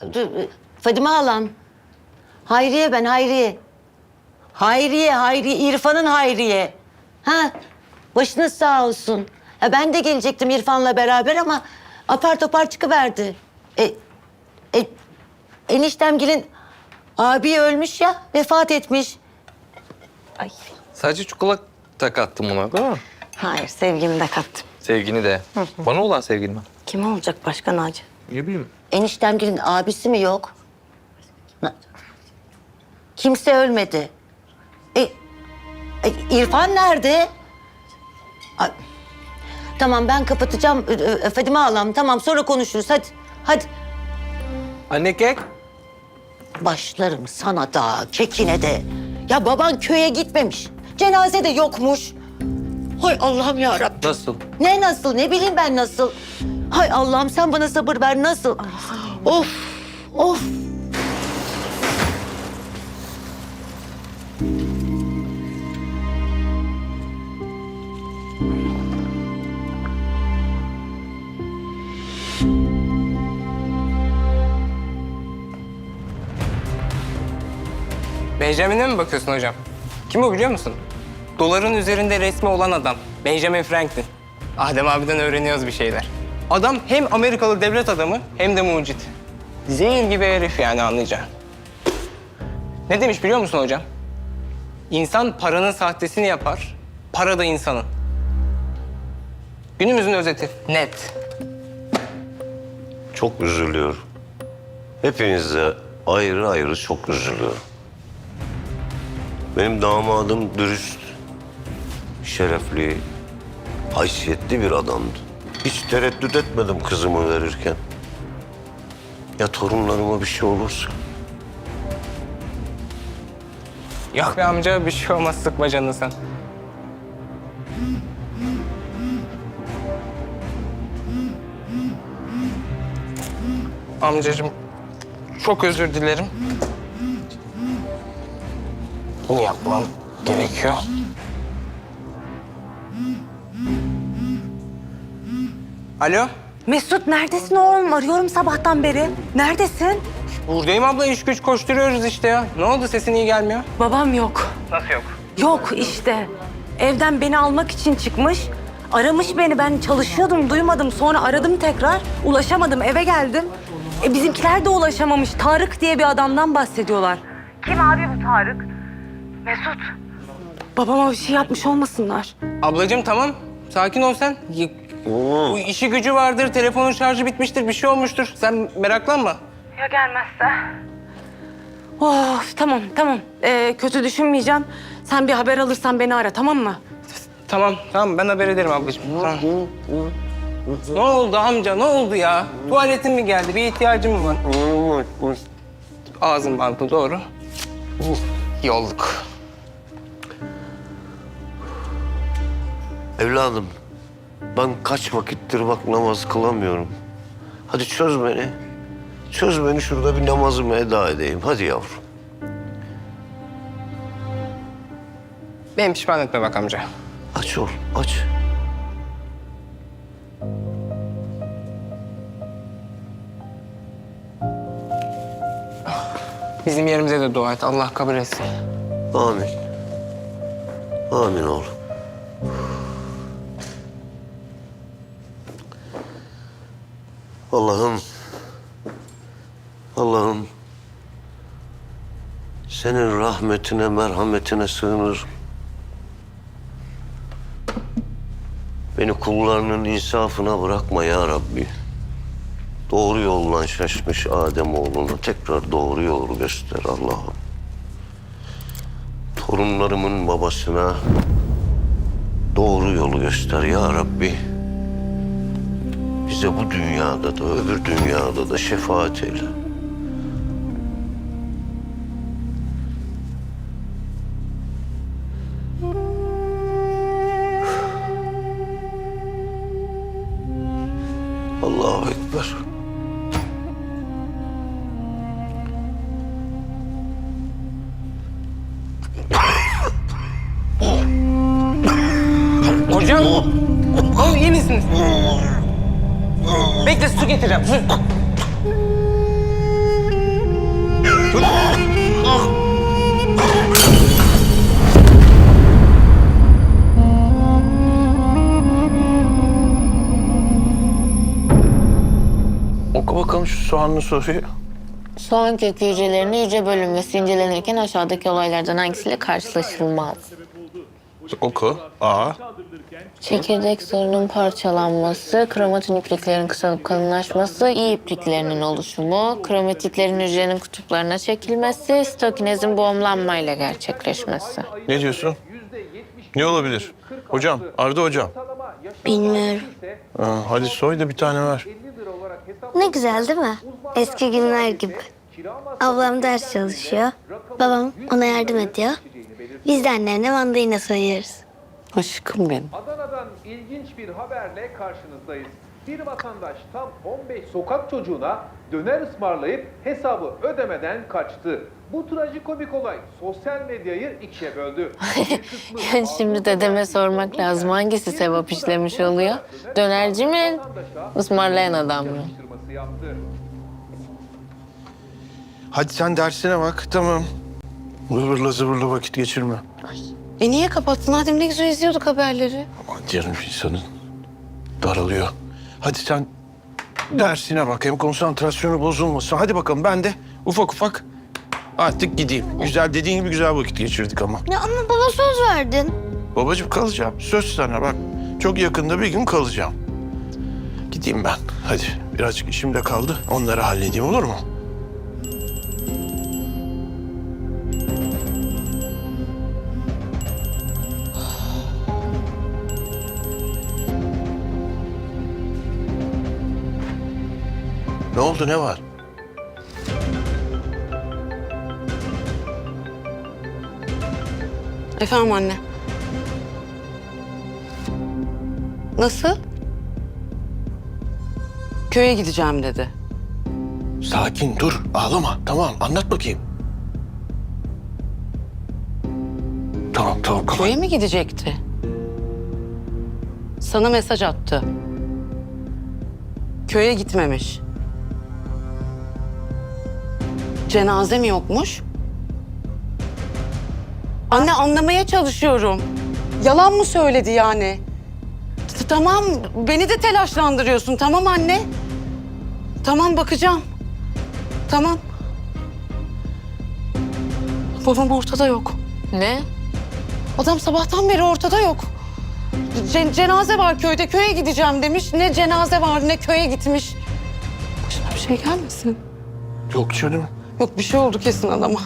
Dur, Fadime halam. Hayriye ben Hayriye. Hayriye, Hayriye, İrfan'ın Hayriye. Ha, başınız sağ olsun. Ya ben de gelecektim İrfan'la beraber ama apar topar çıkıverdi. E, e, eniştemgilin abi ölmüş ya, vefat etmiş. Ay. Sadece çikolata kattım buna değil mi? Hayır sevgimi de kattım. Sevgini de. Bana olan sevgini mi? Kim olacak başka Naci? Ne bileyim. Eniştemgilin abisi mi yok? Na- Kimse ölmedi. E, e, İrfan nerede? Ay, tamam ben kapatacağım e, e, Fadime halam. Tamam sonra konuşuruz hadi. Hadi. Anne kek. Başlarım sana da kekine de. Ya baban köye gitmemiş. Cenaze de yokmuş. Hay Allah'ım ya. Nasıl? Ne nasıl? Ne bileyim ben nasıl? Hay Allah'ım sen bana sabır ver nasıl? Of, of. Benjamin'e mi bakıyorsun hocam? Kim o biliyor musun? Doların üzerinde resmi olan adam. Benjamin Franklin. Adem abiden öğreniyoruz bir şeyler. Adam hem Amerikalı devlet adamı hem de mucit. Zehir gibi herif yani anlayacağın. Ne demiş biliyor musun hocam? İnsan paranın sahtesini yapar, para da insanın. Günümüzün özeti. Net. Çok üzülüyorum. Hepinize ayrı ayrı çok üzülüyorum. Benim damadım dürüst, şerefli, haysiyetli bir adamdı. Hiç tereddüt etmedim kızımı verirken. Ya torunlarıma bir şey olursa? Yok be amca bir şey olmaz sıkma canını sen. Amcacığım çok özür dilerim. Bunu yapmam gerekiyor. Alo, Mesut neredesin oğlum? Arıyorum sabahtan beri. Neredesin? buradayım abla iş güç koşturuyoruz işte ya. Ne oldu sesin iyi gelmiyor? Babam yok. Nasıl yok? Yok işte. Evden beni almak için çıkmış. Aramış beni ben çalışıyordum duymadım. Sonra aradım tekrar. Ulaşamadım eve geldim. E bizimkiler de ulaşamamış. Tarık diye bir adamdan bahsediyorlar. Kim abi bu Tarık? Mesut. Babama bir şey yapmış olmasınlar. Ablacığım tamam. Sakin ol sen. Y- Bu işi gücü vardır, telefonun şarjı bitmiştir, bir şey olmuştur. Sen meraklanma. Ya gelmezse? Of tamam tamam. Ee, kötü düşünmeyeceğim. Sen bir haber alırsan beni ara tamam mı? Tamam, tamam ben haber ederim ablacığım. Tamam. ne oldu amca, ne oldu ya? Tuvaletin mi geldi, bir ihtiyacın mı var? Ağzın bantı doğru. Yolluk. Evladım, ben kaç vakittir bak namaz kılamıyorum. Hadi çöz beni. Çöz beni şurada bir namazımı eda edeyim. Hadi yavrum. Beni pişman etme bak amca. Aç oğlum, aç. Bizim yerimize de dua et, Allah kabul etsin. Amin. Amin oğlum. Allah'ım, Allah'ım senin rahmetine, merhametine sığınırım. Beni kullarının insafına bırakma ya Rabbi. Doğru yoldan şaşmış Adem oğluna tekrar doğru yolu göster Allah'ım. Torunlarımın babasına doğru yolu göster ya Rabbi. Bize bu dünyada da öbür dünyada da şefaat eyle. Allahu Ekber. Hocam, oğlum iyi misiniz? Bekle su getireceğim. Su. Oku bakalım şu soğanlı soruyu. Soğan kökü hücrelerinin hücre bölünmesi incelenirken aşağıdaki olaylardan hangisiyle karşılaşılmaz? Oku. A. Çekirdek zarının parçalanması, kromatin ipliklerin kısalıp kalınlaşması, iyi ipliklerinin oluşumu, kromatitlerin hücrenin kutuplarına çekilmesi, stokinezin boğumlanmayla gerçekleşmesi. Ne diyorsun? Ne olabilir? Hocam, Arda hocam. Bilmiyorum. Ha, hadi soy da bir tane ver. Ne güzel değil mi? Eski günler gibi. Ablam ders çalışıyor. Babam ona yardım ediyor. Biz de annemle mandalina soyuyoruz. Aşkım benim. Adana'dan ilginç bir haberle karşınızdayız. Bir vatandaş tam 15 sokak çocuğuna döner ısmarlayıp hesabı ödemeden kaçtı. Bu trajikomik olay sosyal medyayı ikiye böldü. Yani şimdi dedeme sormak lazım. Hangisi sevap işlemiş oluyor? Dönerci mi? Ismarlayan adam mı? Hadi sen dersine bak, tamam. Zıvırla zıvırla vakit geçirme. E niye kapattın? Adem ne güzel izliyorduk haberleri. Aman canım insanın daralıyor. Hadi sen dersine bak, hem konsantrasyonu bozulmasın. Hadi bakalım ben de ufak ufak artık gideyim. Güzel dediğin gibi güzel vakit geçirdik ama. Ya ama bana söz verdin. Babacığım kalacağım. Söz sana bak. Çok yakında bir gün kalacağım. Gideyim ben. Hadi birazcık işim de kaldı. Onları halledeyim olur mu? Ne oldu ne var? Efendim anne. Nasıl? Köye gideceğim dedi. Sakin dur ağlama tamam anlat bakayım. Tamam tamam kapat. Köye mi gidecekti? Sana mesaj attı. Köye gitmemiş. Cenaze mi yokmuş? Anne anlamaya çalışıyorum. Yalan mı söyledi yani? T- Tamam, beni de telaşlandırıyorsun. Tamam anne. Tamam bakacağım. Tamam. Babam ortada yok. Ne? Adam sabahtan beri ortada yok. Ce- cenaze var köyde, köye gideceğim demiş. Ne cenaze var ne köye gitmiş. Başına bir şey gelmesin. Yok canım. Yok bir şey oldu kesin adama.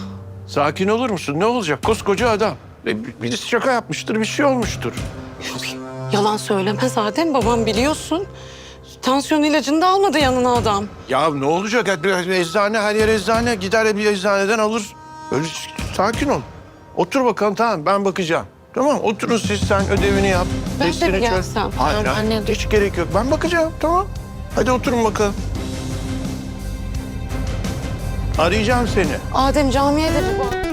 Sakin olur musun? Ne olacak? Koskoca adam. E, bir- birisi şaka yapmıştır, bir şey olmuştur. Yalan söyleme zaten babam biliyorsun. Tansiyon ilacını da almadı yanına adam. Ya ne olacak? Hadi Bir bir eczane, her yer eczane. Gider bir eczaneden alır. Öyle sakin ol. Otur bakalım tamam ben bakacağım. Tamam oturun siz sen ödevini yap. Ben de çöz. gelsem. Hayır, anne hiç gerek yok. Ben bakacağım tamam. Hadi oturun bakalım. Arayacağım seni. Adem camiye de bir.